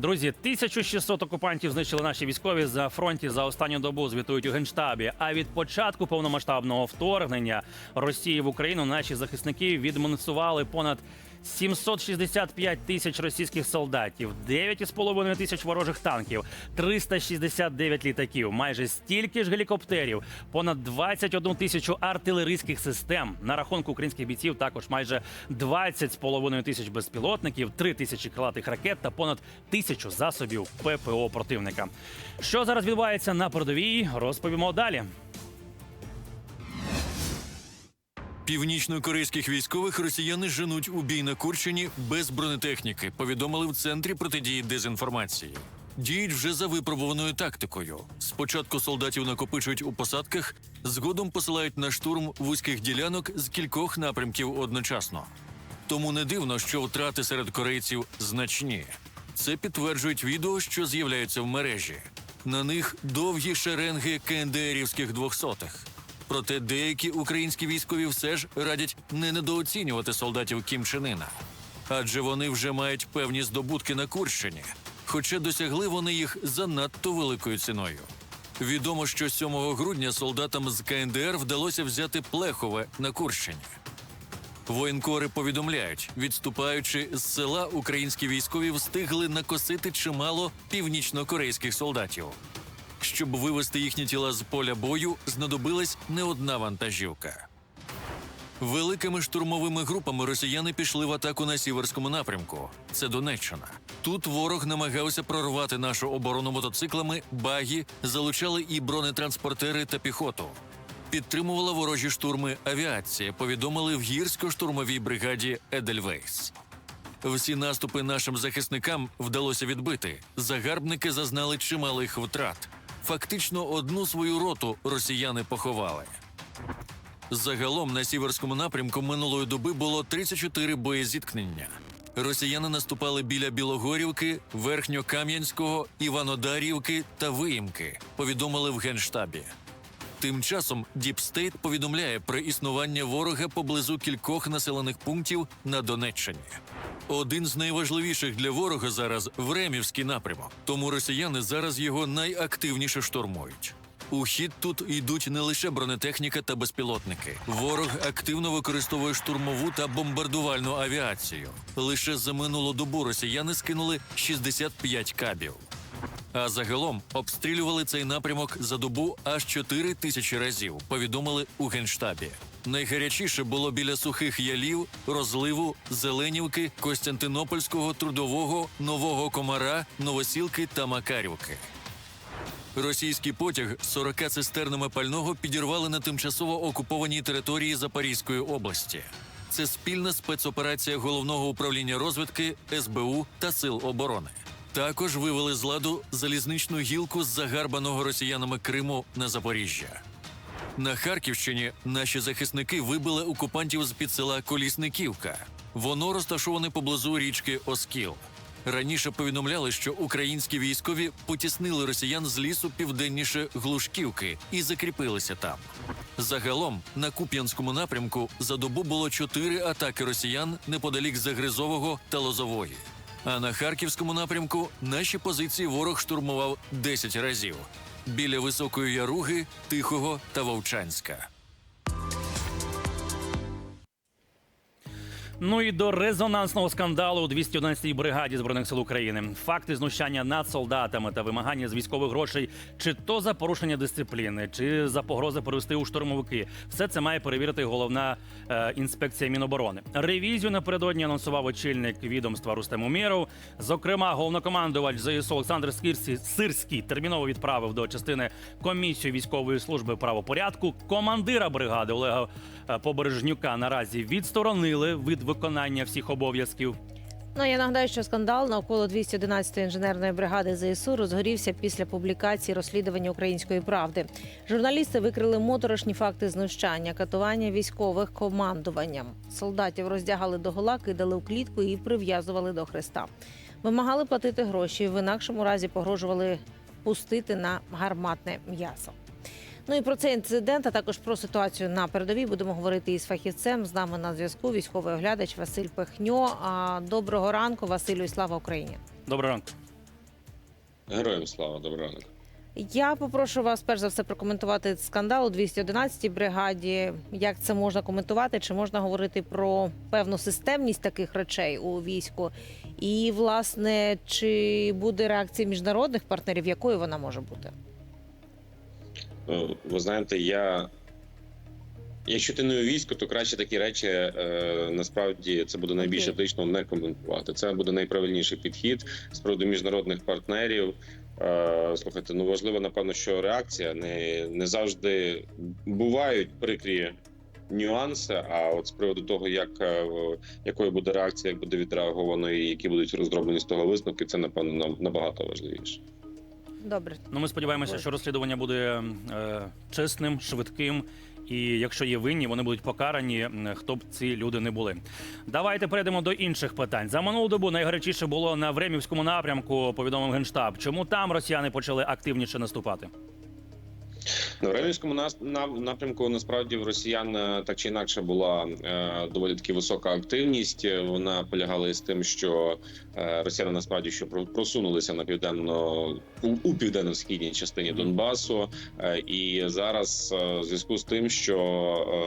Друзі, 1600 окупантів знищили наші військові за фронті за останню добу. Звітують у генштабі. А від початку повномасштабного вторгнення Росії в Україну наші захисники відмонсували понад 765 тисяч російських солдатів, 9,5 тисяч ворожих танків, 369 літаків, майже стільки ж гелікоптерів, понад 21 тисячу артилерійських систем. На рахунку українських бійців також майже 20,5 тисяч безпілотників, 3 тисячі крилатих ракет та понад тисячу засобів ППО противника. Що зараз відбувається на передовій, розповімо далі. Північно-корейських військових росіяни женуть у бій на Курщині без бронетехніки. Повідомили в центрі протидії дезінформації. Діють вже за випробуваною тактикою. Спочатку солдатів накопичують у посадках, згодом посилають на штурм вузьких ділянок з кількох напрямків одночасно. Тому не дивно, що втрати серед корейців значні. Це підтверджують відео, що з'являються в мережі. На них довгі шеренги КНДРівських двохсотих. Проте деякі українські військові все ж радять не недооцінювати солдатів Кім Чен Ына. адже вони вже мають певні здобутки на Курщині, хоча досягли вони їх занадто великою ціною. Відомо, що 7 грудня солдатам з КНДР вдалося взяти Плехове на Курщині. Воєнкори повідомляють, відступаючи з села, українські військові встигли накосити чимало північно-корейських солдатів. Щоб вивести їхні тіла з поля бою, знадобилась не одна вантажівка. Великими штурмовими групами росіяни пішли в атаку на сіверському напрямку. Це Донеччина. Тут ворог намагався прорвати нашу оборону мотоциклами, багі, залучали і бронетранспортери та піхоту. Підтримувала ворожі штурми авіація, повідомили в гірсько-штурмовій бригаді Едельвейс. Всі наступи нашим захисникам вдалося відбити. Загарбники зазнали чималих втрат. Фактично одну свою роту росіяни поховали. Загалом на сіверському напрямку минулої доби було 34 боєзіткнення. Росіяни наступали біля Білогорівки, Верхньокам'янського, Іванодарівки та Виїмки, повідомили в генштабі. Тим часом Діпстейт повідомляє про існування ворога поблизу кількох населених пунктів на Донеччині. Один з найважливіших для ворога зараз Времівський напрямок, тому росіяни зараз його найактивніше штурмують. У хід тут йдуть не лише бронетехніка та безпілотники. Ворог активно використовує штурмову та бомбардувальну авіацію. Лише за минулу добу росіяни скинули 65 кабів. А загалом обстрілювали цей напрямок за добу аж 4 тисячі разів. Повідомили у генштабі. Найгарячіше було біля сухих ялів, розливу, Зеленівки, Костянтинопольського, Трудового, Нового Комара, Новосілки та Макарівки. Російський потяг з 40 цистернами пального підірвали на тимчасово окупованій території Запорізької області. Це спільна спецоперація головного управління розвідки СБУ та Сил оборони. Також вивели з ладу залізничну гілку з загарбаного росіянами Криму на Запоріжжя. На Харківщині наші захисники вибили окупантів з під села Колісниківка. Воно розташоване поблизу річки Оскіл. Раніше повідомляли, що українські військові потіснили росіян з лісу південніше Глушківки і закріпилися там. Загалом на Куп'янському напрямку за добу було чотири атаки росіян неподалік Загризового та Лозової. А на харківському напрямку наші позиції ворог штурмував 10 разів біля високої яруги, Тихого та Вовчанська. Ну і до резонансного скандалу у 211-й бригаді збройних сил України. Факти знущання над солдатами та вимагання з військових грошей, чи то за порушення дисципліни, чи за погрози перевести у штурмовики. Все це має перевірити головна е, інспекція Міноборони. Ревізію напередодні анонсував очільник відомства Рустем Умєров. Зокрема, головнокомандувач ЗСУ Олександр Скірсі Сирський терміново відправив до частини комісію військової служби правопорядку. Командира бригади Олега Побережнюка наразі відсторонили від виконання всіх обов'язків. Ну я нагадаю, що скандал навколо 211-ї інженерної бригади ЗСУ розгорівся після публікації розслідування української правди. Журналісти викрили моторошні факти знущання, катування військових командуванням. Солдатів роздягали до гола, кидали у клітку і прив'язували до хреста. Вимагали платити гроші. В інакшому разі погрожували пустити на гарматне м'ясо. Ну і про цей інцидент, а також про ситуацію на передовій будемо говорити із фахівцем. З нами на зв'язку військовий оглядач Василь Пехньо. А, Доброго ранку, Василю, і слава Україні. Доброго ранку. Героям слава, добрий ранок. Я попрошу вас перш за все прокоментувати скандал у 211-й бригаді. Як це можна коментувати? Чи можна говорити про певну системність таких речей у війську? І власне, чи буде реакція міжнародних партнерів, якою вона може бути? Ну, Ви знаєте, я. Якщо ти не у війську, то краще такі речі е, насправді це буде найбільш етично не коментувати. Це буде найправильніший підхід з приводу міжнародних партнерів. Е, слухайте, ну важливо, напевно, що реакція не, не завжди бувають прикрі нюанси. А от з приводу того, як е, якою буде реакція, як буде відреаговано і які будуть розроблені з того висновки, це напевно нам набагато важливіше. Добре, Ну, ми сподіваємося, що розслідування буде е, чесним, швидким. І якщо є винні, вони будуть покарані, хто б ці люди не були. Давайте перейдемо до інших питань. За минулу добу найгарячіше було на Времівському напрямку. Повідомив генштаб. Чому там росіяни почали активніше наступати? На Времівському нас на напрямку насправді в росіян е, так чи інакше була е, доволі таки висока активність. Е, Вона полягала із тим, що росіяни насправді що про- просунулися на південно у, у південно-східній частині Донбасу. І зараз в зв'язку з тим, що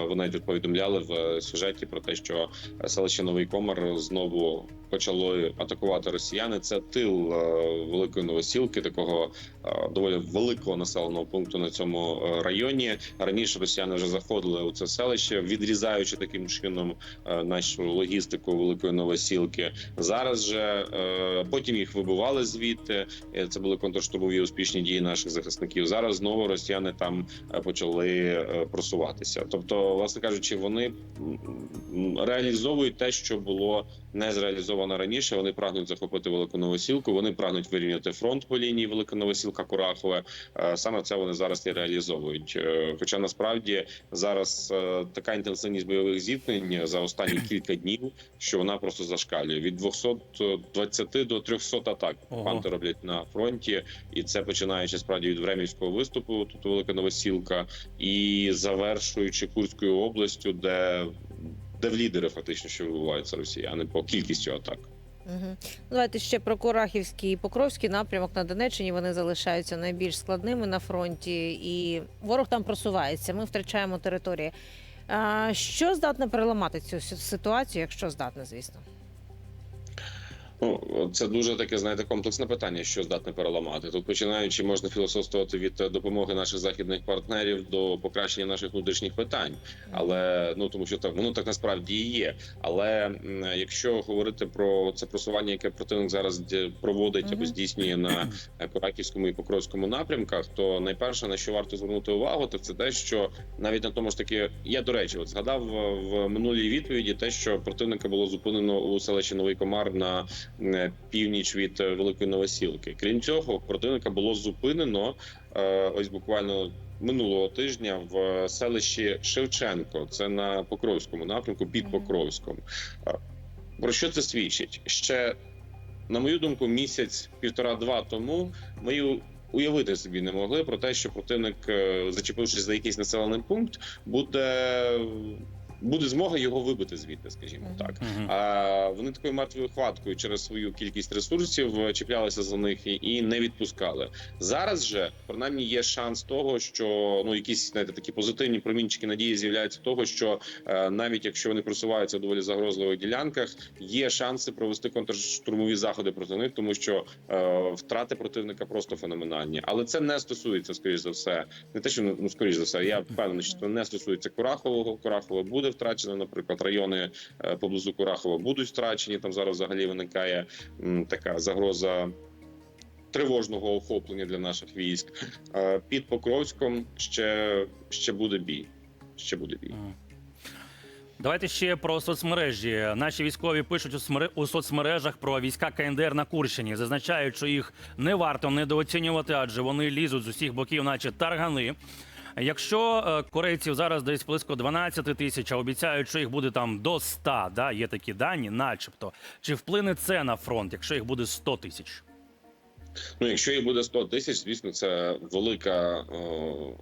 вони повідомляли в сюжеті про те, що селище Новий Комар знову почали атакувати росіяни. Це тил великої новосілки, такого доволі великого населеного пункту на цьому е, районі. Раніше росіяни вже заходили у це селище, відрізаючи таким чином е, нашу логістику великої новосілки. Зараз же е, потім їх вибивали звідти. Е, Це були контрштурмові успішні дії наших захисників. Зараз знову росіяни там е, почали е, просуватися. Тобто, власне кажучи, вони реалізовують те, що було не зреалізовано раніше. Вони прагнуть захопити велику новосілку. Вони прагнуть вирівняти фронт по лінії Велика Новосілка Курахове. Е, Саме це вони зараз і реалізовують. Е, Хоча насправді зараз е, така інтенсивність бойових зіткнень за останні кілька днів, що вона просто зашкалює від 220 до 300 атак. Окупанти роблять на фронті, і це починаючи справді від Времівського виступу. Тут велика новосілка, і завершуючи Курською областю, де де в лідери фактично що відбуваються росіяни по кількістю атак. Угу. Давайте ще про Курахівський і Покровський напрямок на Донеччині. Вони залишаються найбільш складними на фронті, і ворог там просувається. Ми втрачаємо території. Що здатне переламати цю ситуацію, якщо здатне, звісно? Ну це дуже таке, знаєте, комплексне питання, що здатне переламати. Тут починаючи, можна філософствувати від допомоги наших західних партнерів до покращення наших внутрішніх питань. Але ну тому що так воно так насправді і є. Але якщо говорити про це просування, яке противник зараз проводить або здійснює на Кораківському і Покровському напрямках, то найперше на що варто звернути увагу, так це те, що навіть на тому ж таки я до речі, от згадав в, минулій відповіді те, що противника було зупинено у селищі Новий Комар на північ від е, Великої Новосілки. Крім цього, противника було зупинено е, ось буквально. Минулого тижня в селищі Шевченко, це на Покровському напрямку, під. Покровськом. Е, Про що це свідчить? Ще на мою думку, місяць півтора-два тому ми уявити собі не могли про те, що противник, е, зачепившись за якийсь населений пункт, буде. Буде змога його вибити звідти, скажімо так. А вони такою мертвою хваткою через свою кількість ресурсів е, чіплялися за них і- і не відпускали. Зараз же принаймні є шанс того, що ну якісь знаєте, такі позитивні промінчики надії з'являються того, що е, навіть якщо вони просуваються в доволі загрозливих ділянках, є шанси провести контрштурмові заходи проти них, тому що е, втрати противника просто феноменальні. Але це не стосується, скоріш за все, не те, що ну скоріш за все. Я впевнений, що це не стосується Курахового. Курахове буде втрачено. Наприклад, райони е, поблизу Курахова будуть втрачені. Там зараз взагалі виникає така загроза. Тривожного охоплення для наших військ Е, під Покровськом ще, ще буде бій. Ще буде бій. Давайте ще про соцмережі. Наші військові пишуть у соцмережах про війська КНДР на Курщині. Зазначають, що їх не варто недооцінювати, адже вони лізуть з усіх боків, наче таргани. Якщо е, корейців зараз десь близько 12 тисяч, а обіцяють, що їх буде там до 100, да, є такі дані, начебто. Чи вплине це на фронт, якщо їх буде 100 тисяч? Ну, якщо їх буде 100 тисяч, звісно, це велика е,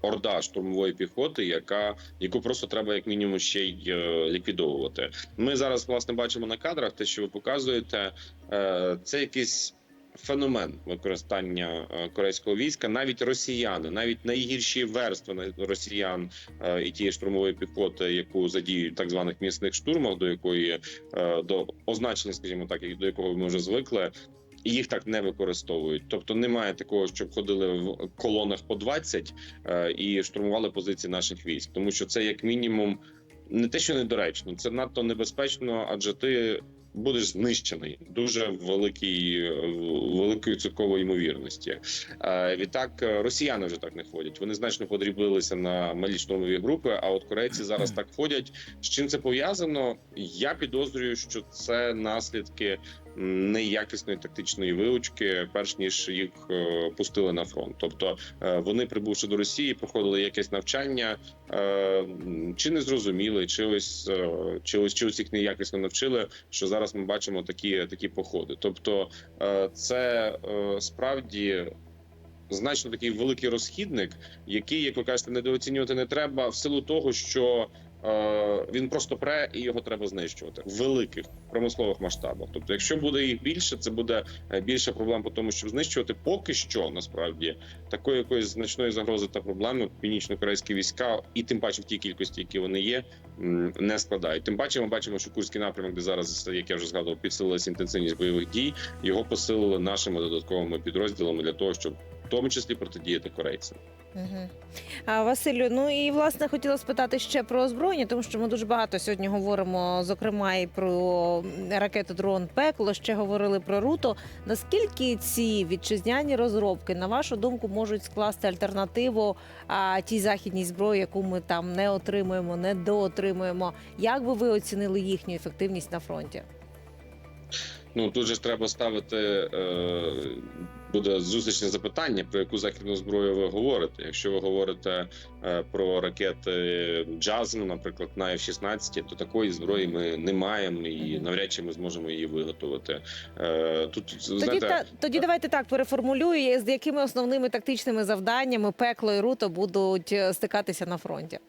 орда штурмової піхоти, яка яку просто треба як мінімум ще й е, ліквідовувати. Ми зараз власне бачимо на кадрах те, що ви показуєте, е, це якийсь феномен використання е, корейського війська. Навіть росіяни, навіть найгірші верстви росіян е, і тієї штурмової піхоти, яку задіють так званих місних штурмах, до якої е, до означення, скажімо так, до якого ми вже звикли. Їх так не використовують, тобто немає такого, щоб ходили в колонах по 20 е, і штурмували позиції наших військ, тому що це як мінімум не те, що недоречно, це надто небезпечно, адже ти будеш знищений дуже великій великої цукової ймовірності. Е, Відтак е, росіяни вже так не ходять. Вони значно подріблилися на малі штурмові групи. А от корейці зараз так ходять. З чим це пов'язано? Я підозрюю, що це наслідки неякісної тактичної виучки, перш ніж їх е, пустили на фронт. Тобто е, вони, прибувши до Росії, проходили якесь навчання, е, чи не зрозуміли, чи ось чи ось чи ось їх неякісно навчили. Що зараз ми бачимо такі такі походи. Тобто, це справді. Значно такий великий розхідник, який, як ви кажете, недооцінювати не треба, в силу того, що він просто пре і його треба знищувати в великих промислових масштабах. Тобто, якщо буде їх більше, це буде е, більше проблем по тому, щоб знищувати. Поки що насправді такої якоїсь значної загрози та проблеми північно-корейські війська, і тим паче в тій кількості, які вони є, не складають. Тим паче, ми бачимо, що курський напрямок, де зараз, як я вже згадував, підсилилася інтенсивність бойових дій. Його посилили нашими додатковими підрозділами для того, щоб тому числі протидіяти корейцям. Угу. А, Василю, ну і власне хотіла спитати ще про озброєння, тому що ми дуже багато сьогодні говоримо, зокрема, і про ракету дрон Пекло. Ще говорили про Руто. Наскільки ці вітчизняні розробки, на вашу думку, можуть скласти альтернативу а, тій західній зброї, яку ми там не отримуємо, не доотримуємо? Як би ви оцінили їхню ефективність на фронті? Ну тут же ж треба ставити е, буде зустрічне запитання, про яку західну зброю ви говорите. Якщо ви говорите е, про ракети Джазм, наприклад, на F-16, то такої зброї ми не маємо і навряд чи ми зможемо її виготовити. Е, тут Тоді знаєте, та тоді давайте так переформулюю, з якими основними тактичними завданнями пекло і руто будуть е, стикатися на фронті.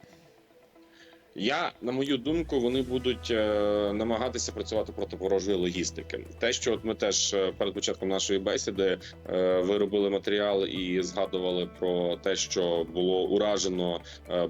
Я на мою думку, вони будуть е, намагатися працювати проти ворожої логістики. Те, що от ми теж е, перед початком нашої бесіди е, виробили матеріал і згадували про те, що було уражено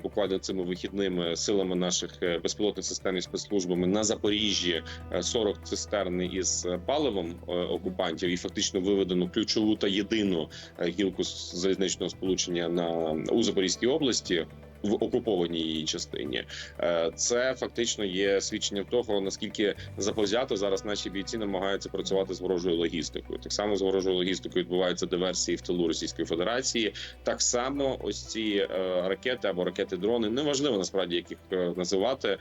буквально цими вихідними силами наших безпілотних систем і спецслужбами на Запоріжжі е, 40 цистерн із паливом окупантів, і фактично виведено ключову та єдину гілку залізничного сполучення на у Запорізькій області. В окупованій її частині Е, це фактично є свідченням того, наскільки заповзято зараз наші бійці намагаються працювати з ворожою логістикою. Так само з ворожою логістикою відбуваються диверсії в тилу Російської Федерації. Так само, ось ці е, ракети або ракети-дрони, неважливо насправді як їх е, називати.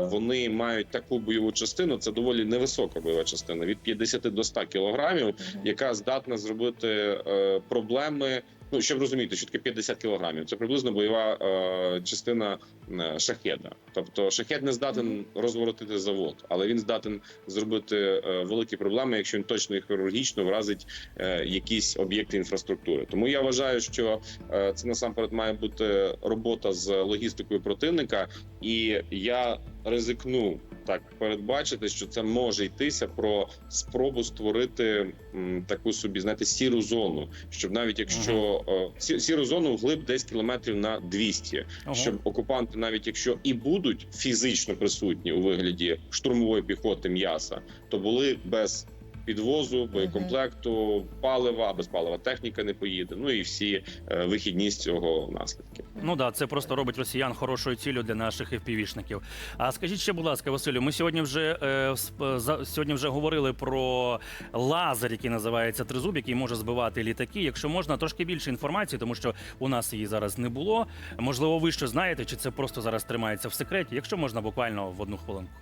Вони мають таку бойову частину. Це доволі невисока бойова частина від 50 до 100 кілограмів, яка здатна зробити проблеми. Ну щоб розуміти, що таке 50 кілограмів. Це приблизно бойова е, частина е, шахеда. Тобто шахед не здатен розворотити завод, але він здатен зробити е, великі проблеми, якщо він точно і хірургічно вразить е, якісь об'єкти інфраструктури. Тому я вважаю, що е, це насамперед має бути робота з логістикою противника, і я ризикну так передбачити, що це може йтися про спробу створити м, таку собі, знаєте, сіру зону, щоб навіть якщо ага. сі- сіру зону вглиб десь кілометрів на 200, ага. щоб окупанти, навіть якщо і будуть фізично присутні у вигляді штурмової піхоти м'яса, то були без підвозу, боєкомплекту, палива, а без палива техніка не поїде. Ну і всі е, вихідні з цього наслідки. Ну да, це просто робить росіян хорошою ціллю для наших FPV-шників. А скажіть ще, будь ласка, Василю, ми сьогодні вже е, за- сьогодні вже говорили про лазер, який називається тризуб, який може збивати літаки. Якщо можна, трошки більше інформації, тому що у нас її зараз не було. Можливо, ви що знаєте, чи це просто зараз тримається в секреті? Якщо можна, буквально в одну хвилинку.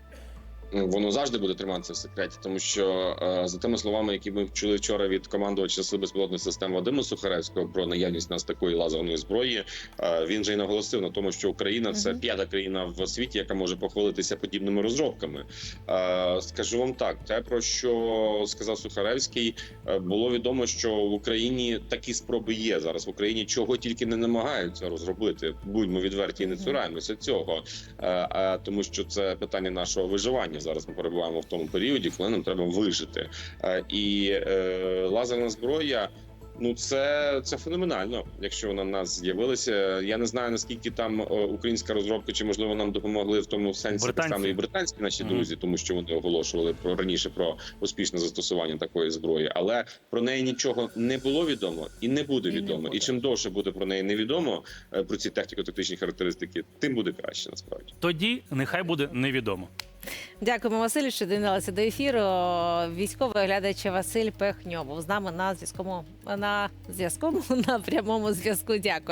Воно завжди буде триматися в секреті, тому що е, за тими словами, які ми чули вчора від командувача сил безпілотних систем Вадима Сухаревського про наявність нас такої лазерної зброї, е, він же й наголосив на тому, що Україна це п'ята країна в світі, яка може похвалитися подібними розробками. Е, скажу вам так, те про що сказав Сухаревський, було відомо, що в Україні такі спроби є зараз. В Україні чого тільки не намагаються розробити. Будьмо відверті і не цураємося цього, тому що це питання нашого виживання Зараз ми перебуваємо в тому періоді, коли нам треба вижити. Е, І е, лазерна зброя. Ну, це, це феноменально, якщо вона в нас з'явилася. Я не знаю наскільки там е, українська розробка, чи можливо нам допомогли в тому сенсі так само і британські наші друзі, тому що вони оголошували про раніше про успішне застосування такої зброї, але про неї нічого не було відомо і не буде І не відомо. буде. І чим довше буде про неї невідомо про ці техніко-тактичні характеристики, тим буде краще насправді. Тоді нехай буде невідомо. Дякуємо, Василю, що доєдналися до ефіру. Військовий оглядач Василь Пехньов був з нами на зв'язкому на зв'язкому на прямому зв'язку. Дякую.